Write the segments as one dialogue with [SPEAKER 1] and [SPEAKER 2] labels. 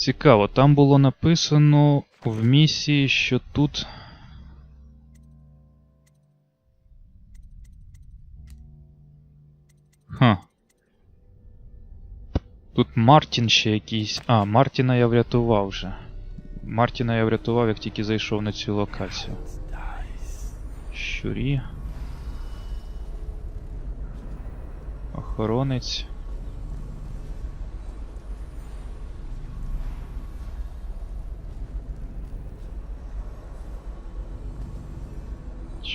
[SPEAKER 1] Цікаво, там було написано в місії, що тут. Ха. Тут Мартін ще якийсь. А, Мартіна я врятував вже. Мартіна я врятував, як тільки зайшов на цю локацію. Щурі. Охоронець.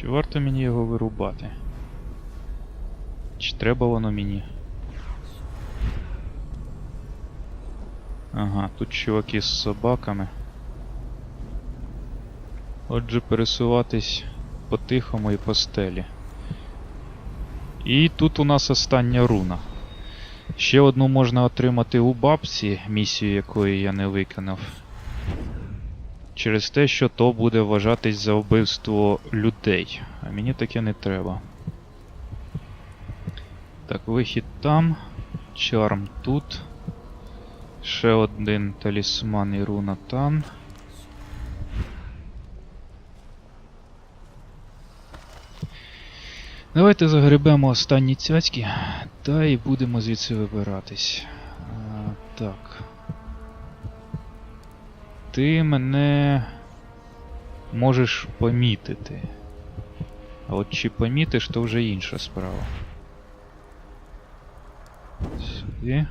[SPEAKER 1] Чи варто мені його вирубати? Чи треба воно мені? Ага, тут чуваки з собаками. Отже, пересуватись по-тихому і по стелі. І тут у нас остання руна. Ще одну можна отримати у бабці, місію якої я не виконав. Через те, що то буде вважатись за вбивство людей. А мені таке не треба. Так, вихід там. Чарм тут. Ще один талісман і руна там. Давайте загребемо останні цяцьки, та і будемо звідси вибиратись. А, так. Ти мене можеш помітити. А от чи помітиш, то вже інша справа. Сюди.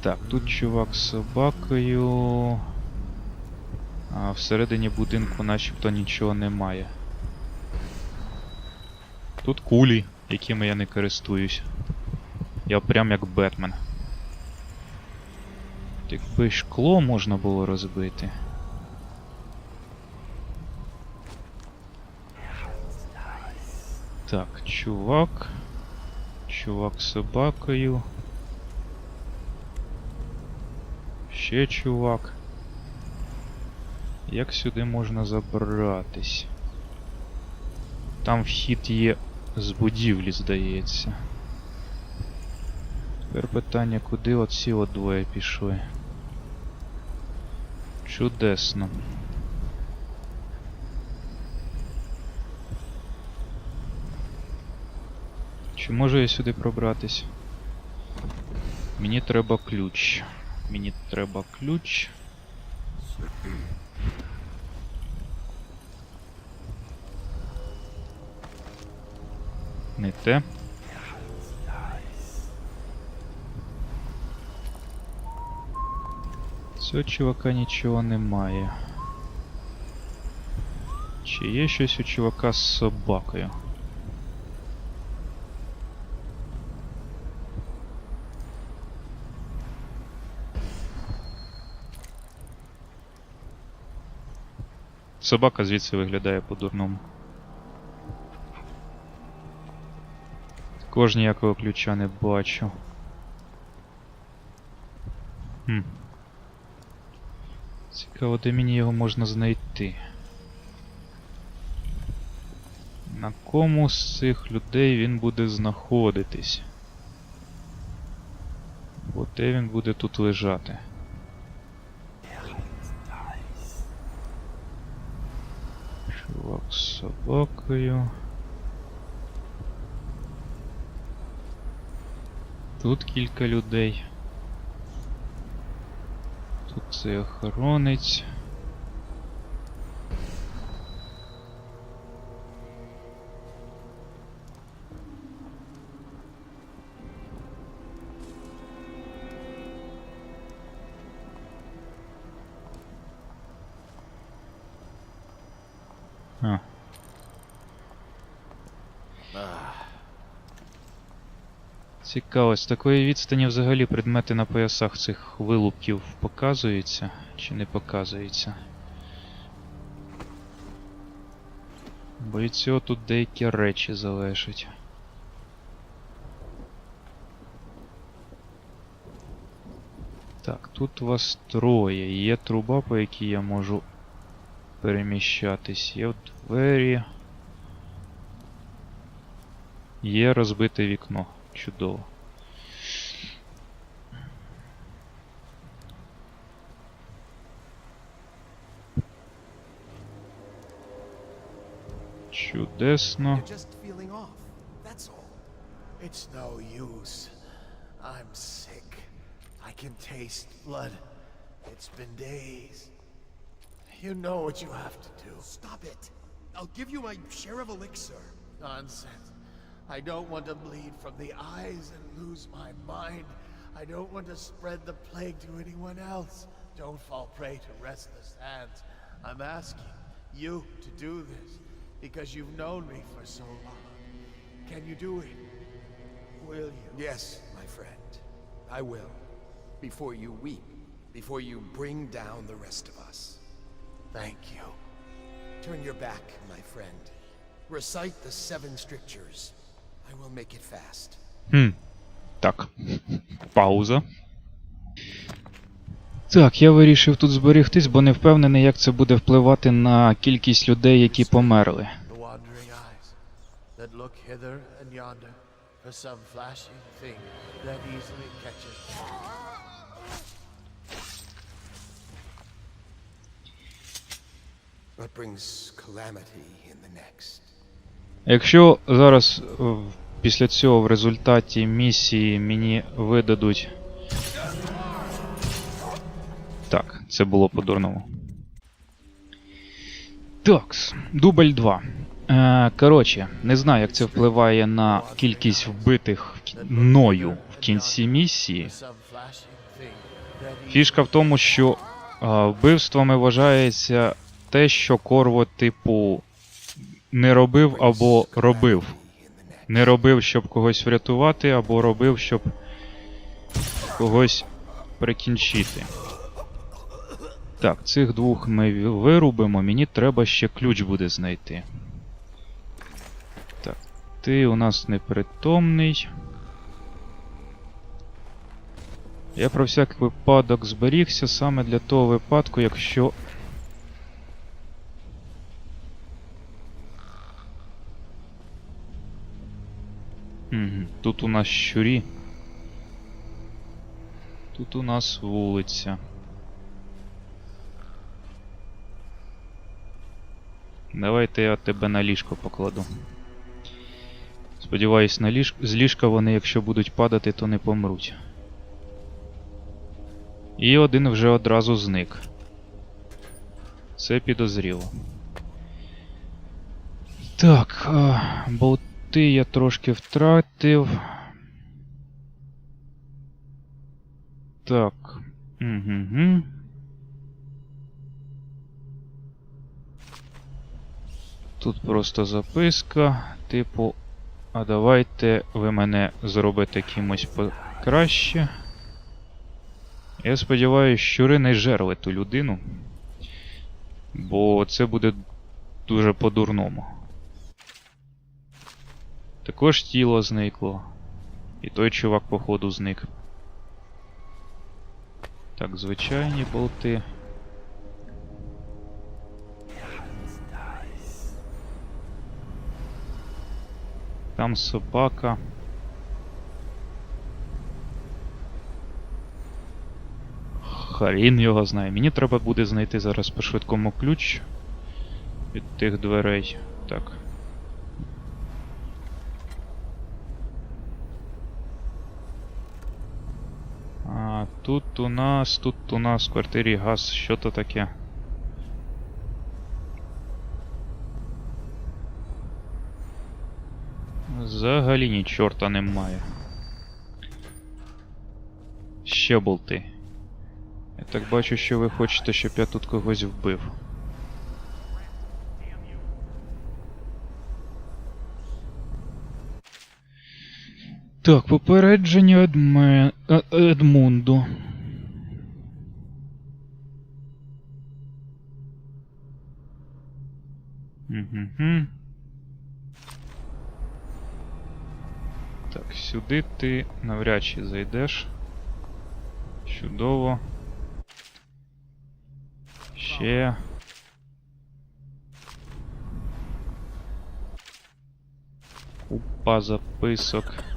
[SPEAKER 1] Так, тут чувак з собакою. А всередині будинку начебто нічого немає. Тут кулі, якими я не користуюсь. Я прям як Бетмен. Якби шкло можна було розбити. Так, чувак. Чувак з собакою. Ще чувак. Як сюди можна забратись? Там вхід є з будівлі, здається. Тепер питання, куди оці от двоє пішли? Чудесно. Чи можу я сюди пробратись? Мені треба ключ. Мені треба ключ. Не те. Цього чувака нічого немає. Чи є щось у чувака з собакою? Собака звідси виглядає по-дурному. Також ніякого ключа не бачу. Хм. Цікаво, де мені його можна знайти. На кому з цих людей він буде знаходитись? Бо де він буде тут лежати? Чувак з собакою. Тут кілька людей. Тут цей охоронець. А. Цікаво, з такої відстані взагалі предмети на поясах цих вилупків показуються чи не показуються. Бо від цього тут деякі речі залежать. Так, тут вас троє. Є труба, по якій я можу переміщатись. Є двері. Є розбите вікно. Чудово. Чудесно.
[SPEAKER 2] You're just feeling off. That's all.
[SPEAKER 3] It's no use. I'm sick. I can taste blood. It's been days. You know what you have to do.
[SPEAKER 2] Stop it. I'll give you my share of elixir.
[SPEAKER 3] Nonsense. I don't want to bleed from the eyes and lose my mind. I don't want to spread the plague to anyone else. Don't fall prey to restless hands. I'm asking you to do this because you've known me for so long. Can you do it? Will you?
[SPEAKER 2] Yes, my friend. I will. Before you weep. Before you bring down the rest of us.
[SPEAKER 3] Thank you.
[SPEAKER 2] Turn your back, my friend. Recite the seven strictures.
[SPEAKER 1] Хм. Так. Пауза. Так, я вирішив тут зберегтись, бо не впевнений, як це буде впливати на кількість людей, які померли. Якщо зараз е, після цього в результаті місії мені видадуть. Так, це було по-дурному. Такс, дубль 2. Е, коротше, не знаю, як це впливає на кількість вбитих мною в кінці місії. Фішка в тому, що е, вбивствами вважається те, що Корво, типу, не робив або робив. Не робив, щоб когось врятувати, або робив, щоб когось прикінчити. Так, цих двох ми вирубимо, мені треба ще ключ буде знайти. Так, ти у нас непритомний. Я про всяк випадок зберігся саме для того випадку, якщо. Тут у нас щурі. Тут у нас вулиця. Давайте я тебе на ліжко покладу. Сподіваюсь, на ліж... з ліжка вони, якщо будуть падати, то не помруть. І один вже одразу зник. Це підозріло. Так, болти я трошки втратив. Так. Угу. Тут просто записка, типу, а давайте ви мене зробите кимось покраще. Я сподіваюся, щури не жерли ту людину. Бо це буде дуже по-дурному. Також тіло зникло. І той чувак, походу, зник. Так, звичайні болти. Там собака. Хрін його знає. Мені треба буде знайти зараз по швидкому ключ від тих дверей. Так. А, тут у нас, тут у нас в квартирі газ, що то таке? Взагалі ні чорта немає. Ще болти. Я так бачу, що ви хочете, щоб я тут когось вбив. Так, попередження Едме... Е- Едмунду. Угу. Так, сюди ти навряд чи зайдеш. Чудово. Ще. Купа записок.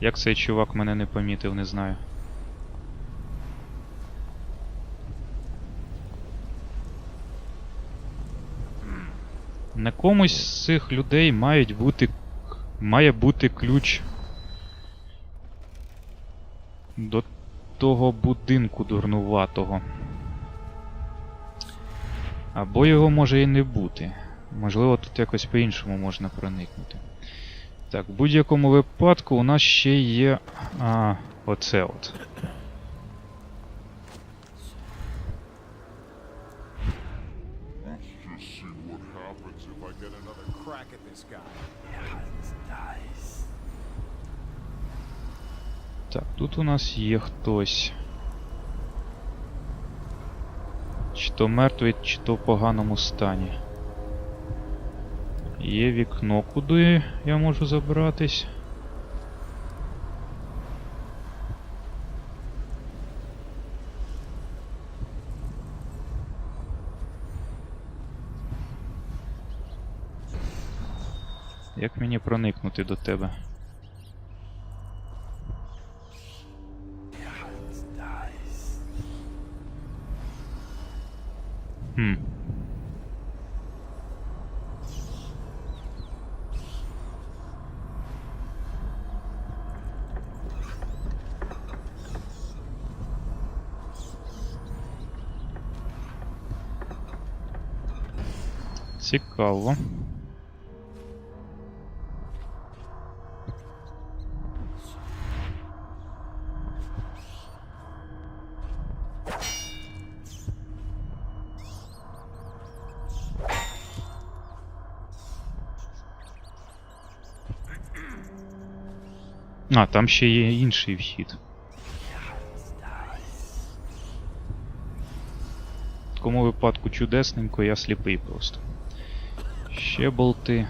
[SPEAKER 1] Як цей чувак мене не помітив, не знаю. На комусь з цих людей мають бути. Має бути ключ до того будинку дурнуватого. Або його може і не бути. Можливо, тут якось по-іншому можна проникнути. Так, в будь-якому випадку у нас ще є. А, оце от. Так, тут у нас є хтось. Чи то мертвий, чи то в поганому стані. Є вікно, куди я можу забратись. Як мені проникнути до тебе? Хм. Цікаво. А, там ще є інший вхід. В такому випадку чудесненько, я сліпий просто. Ще болти.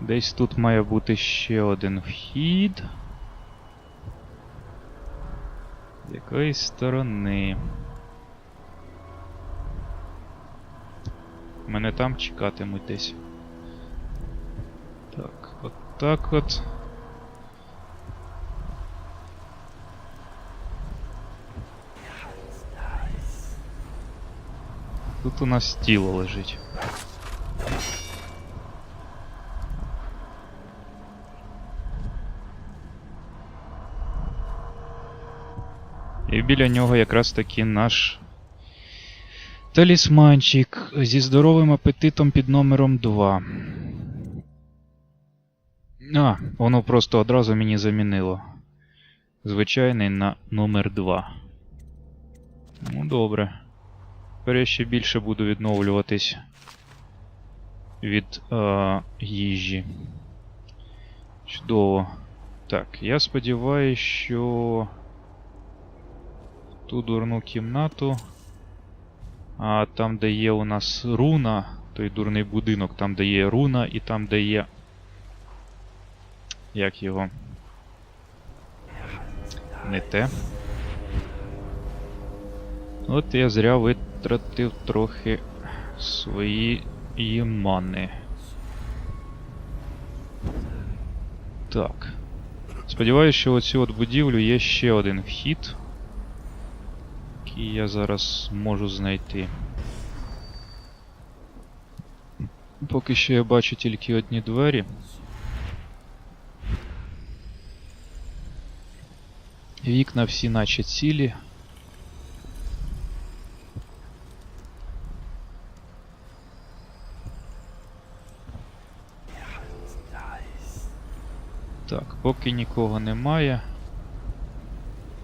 [SPEAKER 1] Десь тут має бути ще один вхід. З якоїсь сторони. Мене там чекатимуть десь. Так, от так от. Тут у нас тіло лежить. І біля нього якраз таки наш талісманчик зі здоровим апетитом під номером 2. А, воно просто одразу мені замінило. Звичайний на номер 2. Ну, добре. Тепер я ще більше буду відновлюватись від е, їжі. Чудово. Так, я сподіваюся, що ту дурну кімнату. А там, де є у нас руна, той дурний будинок, там де є руна, і там, де є. Як його? Не те. От я зря витратив трохи свої мани. Так. Сподіваюсь, що оцю от будівлю є ще один вхід який я зараз можу знайти. Поки що я бачу тільки одні двері. Вікна всі наче цілі. Так, поки нікого немає.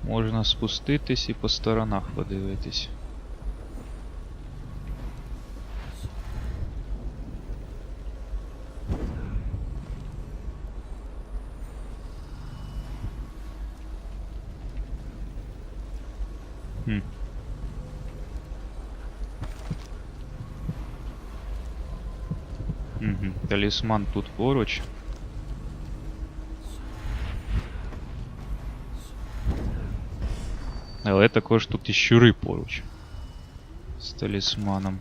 [SPEAKER 1] Можна спуститись і по сторонах подивитись. Талісман тут поруч. Але також тут і щури поруч. талісманом.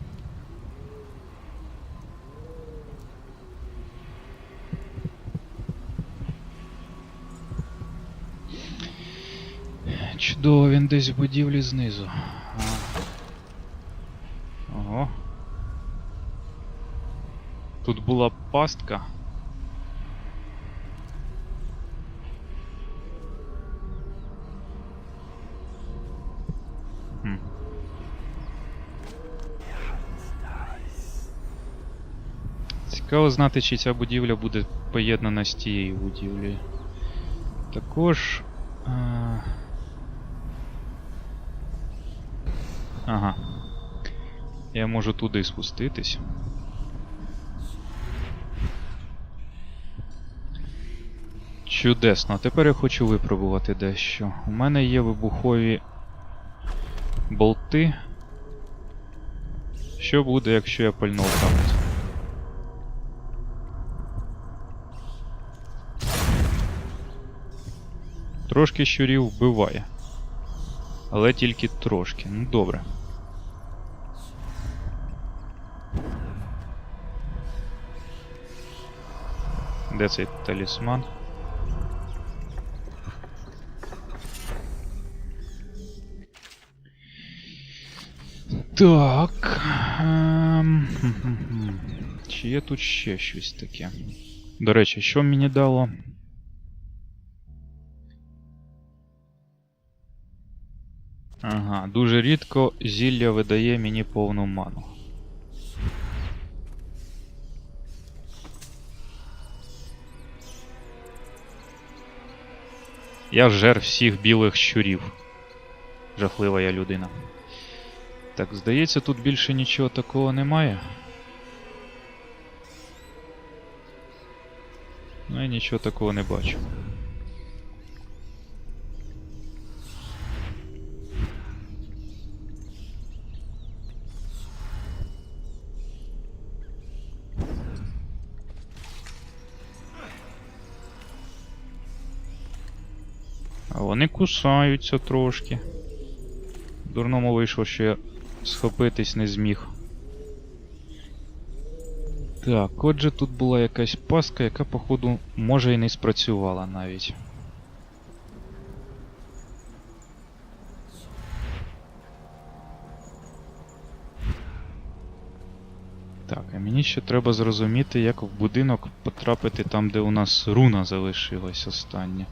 [SPEAKER 1] Чудово, він десь в будівлі знизу. А. Ого. Тут була пастка. Цікаво знати, чи ця будівля буде поєднана з тією будівлею. Також. А... Ага. Я можу туди спуститись. Чудесно. Тепер я хочу випробувати дещо. У мене є вибухові болти. Що буде, якщо я пальнув там? Трошки щурів вбиває. Але тільки трошки. Ну добре. Де цей талісман? Так. ем. Чи є тут ще щось таке? До речі, що мені дало? Ага, дуже рідко зілля видає мені повну ману. Я жер всіх білих щурів. Жахлива я людина. Так, здається, тут більше нічого такого немає. Ну я нічого такого не бачу. Вони кусаються трошки. Дурному вийшло, що я схопитись не зміг. Так, отже, тут була якась паска, яка, походу, може і не спрацювала навіть. Так, а мені ще треба зрозуміти, як в будинок потрапити там, де у нас руна залишилась остання.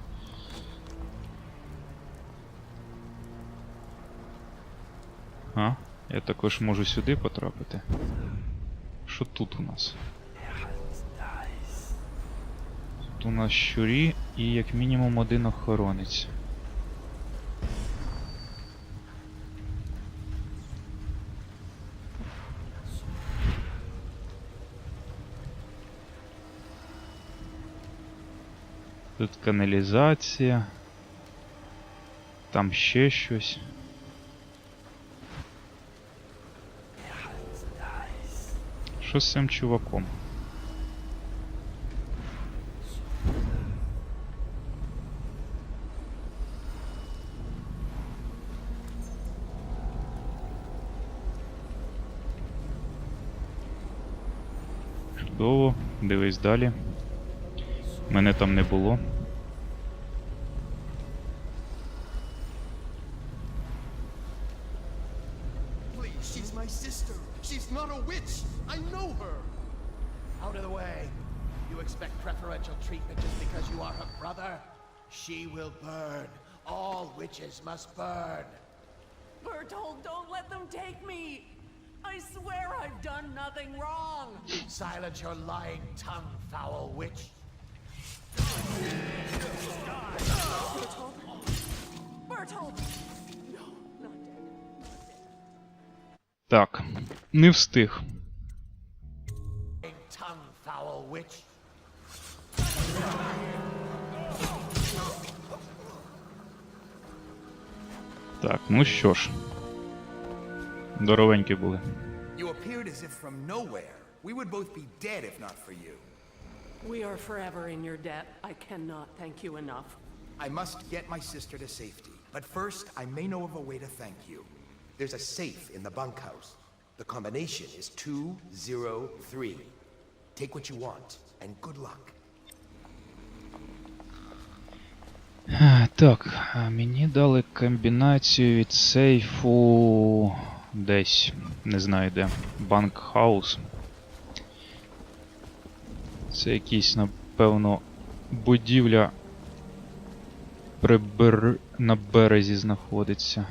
[SPEAKER 1] Я також можу сюди потрапити. Що тут у нас? Тут у нас щурі і як мінімум один охоронець. Тут каналізація. Там ще щось. Що з цим чуваком? Чудово, дивись далі. Мене там не було.
[SPEAKER 3] must burn.
[SPEAKER 4] Bertold, don't let them take me! I swear I've done nothing wrong!
[SPEAKER 3] Silence your lying tongue, foul witch.
[SPEAKER 4] Bertold! No, not dead.
[SPEAKER 1] Так, не встиг.
[SPEAKER 3] Lying tongue, foul witch.
[SPEAKER 1] Так, ну що ж. Здоровенькі були.
[SPEAKER 2] You appeared as if from nowhere. We would both be dead if not for you.
[SPEAKER 4] We are forever in your debt. I cannot thank you enough.
[SPEAKER 2] I must get my sister to safety. But first, I may know of a way to thank you. There's a safe in the bunkhouse. The combination is 203. Take what you want, and good luck.
[SPEAKER 1] Так, мені дали комбінацію від сейфу десь, не знаю де. Банкхаус. Це якийсь, напевно, будівля прибер... на березі знаходиться.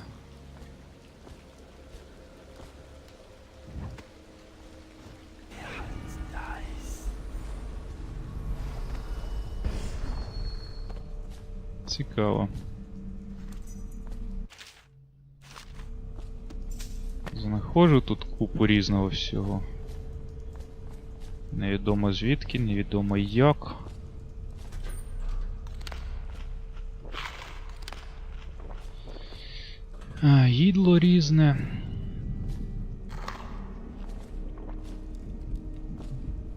[SPEAKER 1] Цікаво. Знаходжу тут купу різного всього. Невідомо звідки, невідомо як. А, їдло різне.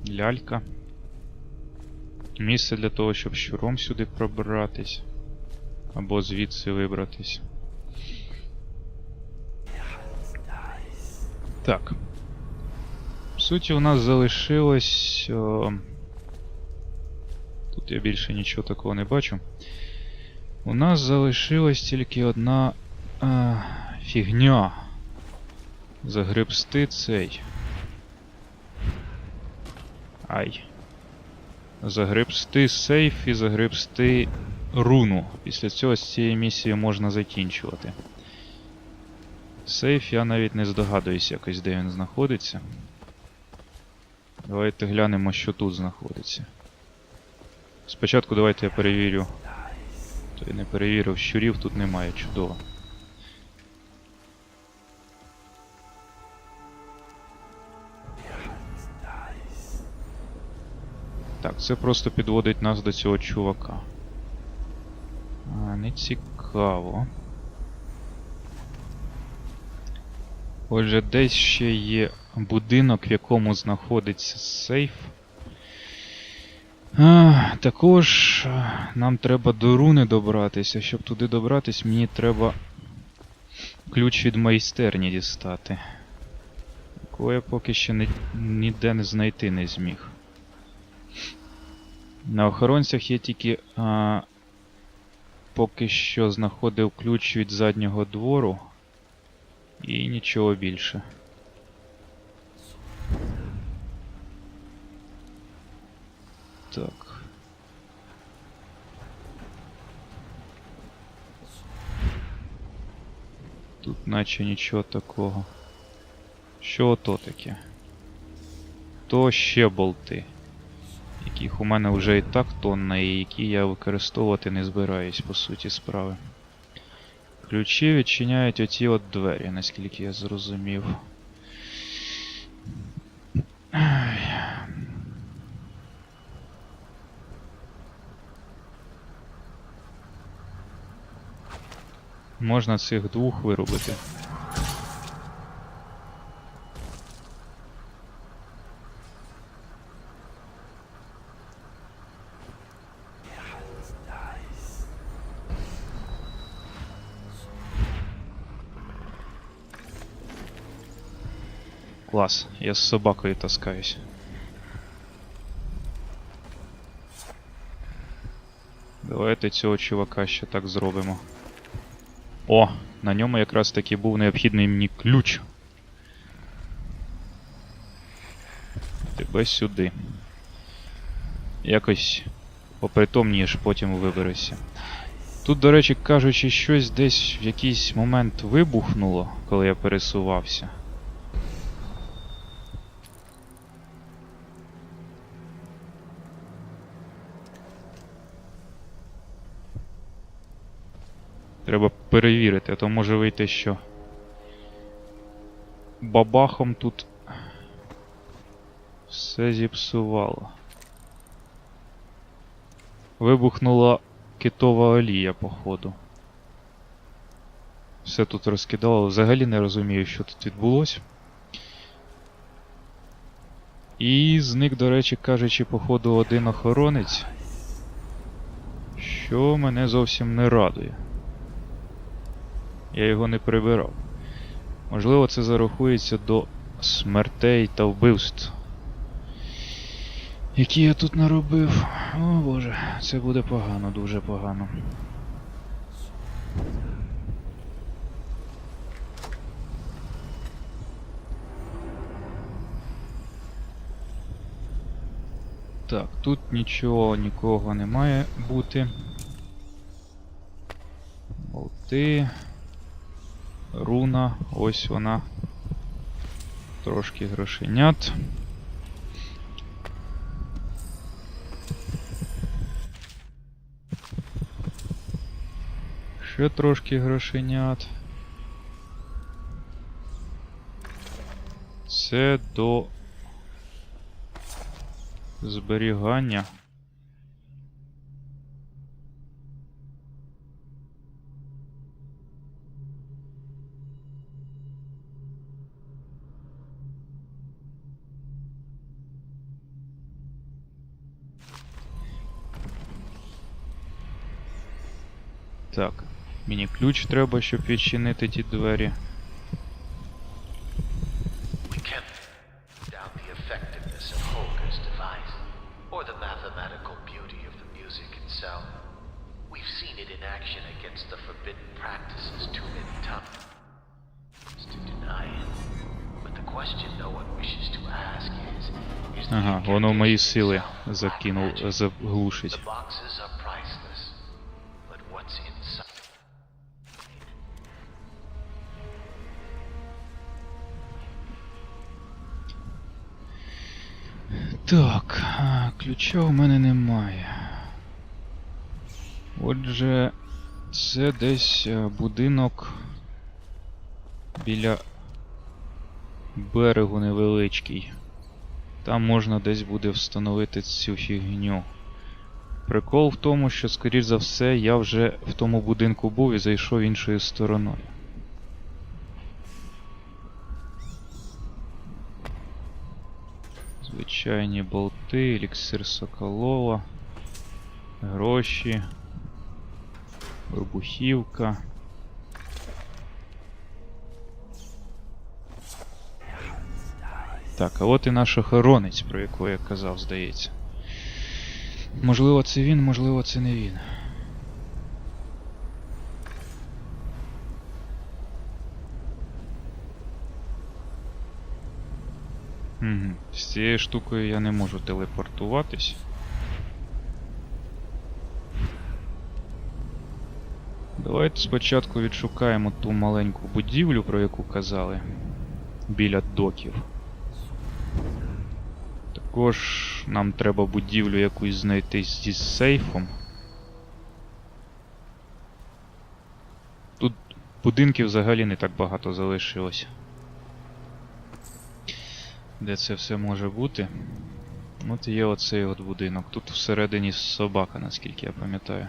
[SPEAKER 1] Лялька. Місце для того, щоб щуром сюди пробиратись. Або звідси вибратись. Так. В суті, у нас залишилось. О... Тут я більше нічого такого не бачу. У нас залишилась тільки одна а, фігня. Загребсти цей. Ай. Загребсти сейф і загребсти руну. Після цього з цієї місії можна закінчувати. Сейф я навіть не здогадуюсь якось, де він знаходиться. Давайте глянемо, що тут знаходиться. Спочатку давайте я перевірю. То я не перевірив, щурів тут немає, чудово. Так, це просто підводить нас до цього чувака. Не цікаво. Отже, десь ще є будинок, в якому знаходиться сейф. А, також нам треба до руни добратися. Щоб туди добратись, мені треба ключ від майстерні дістати. Якого я поки що ні- ніде не знайти не зміг. На охоронцях є тільки а, поки що знаходив ключ від заднього двору. І нічого більше. Так. Тут наче нічого такого. Що то таке? То ще болти. Яких у мене вже і так тонна, і які я використовувати не збираюсь, по суті справи. Ключі відчиняють оті от двері, наскільки я зрозумів. Можна цих двох виробити. Клас, я з собакою таскаюсь. Давайте цього чувака ще так зробимо. О, на ньому якраз таки був необхідний мені ключ. Тебе сюди. Якось попритомнієш, потім виберешся. Тут, до речі, кажучи, щось десь в якийсь момент вибухнуло, коли я пересувався. Треба перевірити, а то може вийти, що бабахом тут все зіпсувало. Вибухнула китова олія, походу. Все тут розкидало, взагалі не розумію, що тут відбулося. І зник, до речі, кажучи, походу, один охоронець, що мене зовсім не радує. Я його не прибирав. Можливо, це зарахується до смертей та вбивств. Які я тут наробив. О боже, це буде погано, дуже погано. Так, тут нічого, нікого не має бути. Болти. Руна, ось вона. Трошки грошенят. Ще трошки грошенят. Це до зберігання.
[SPEAKER 5] No one wishes to ask is, is the
[SPEAKER 1] Ага, воно мої сили закинув, заглушить.
[SPEAKER 5] What's inside?
[SPEAKER 1] Так, ключа у мене немає. Отже, це десь е, будинок біля берегу невеличкий. Там можна десь буде встановити цю фігню. Прикол в тому, що, скоріш за все, я вже в тому будинку був і зайшов іншою стороною. Звичайні болти, еліксир Соколова, гроші, вибухівка. Так, а от і наш охоронець, про якого я казав, здається. Можливо, це він, можливо, це не він. З цією штукою я не можу телепортуватись. Давайте спочатку відшукаємо ту маленьку будівлю, про яку казали. Біля доків. Також нам треба будівлю якусь знайти зі сейфом. Тут будинків взагалі не так багато залишилось. Де це все може бути? От є оцей от будинок. Тут всередині собака, наскільки я пам'ятаю.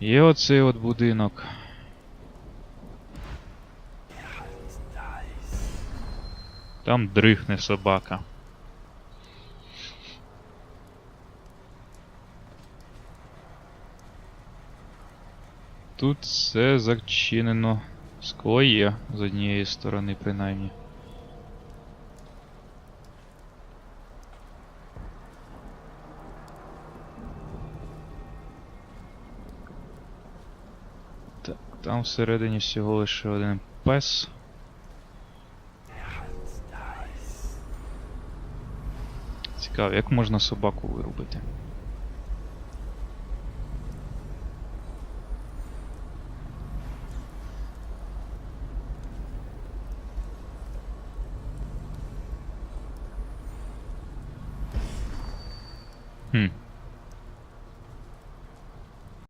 [SPEAKER 1] Є оцей от будинок. Там дрихне собака. Тут все зачинено. Скло є з однієї сторони, принаймні. Так, там всередині всього лише один пес. Цікаво, як можна собаку вирубити?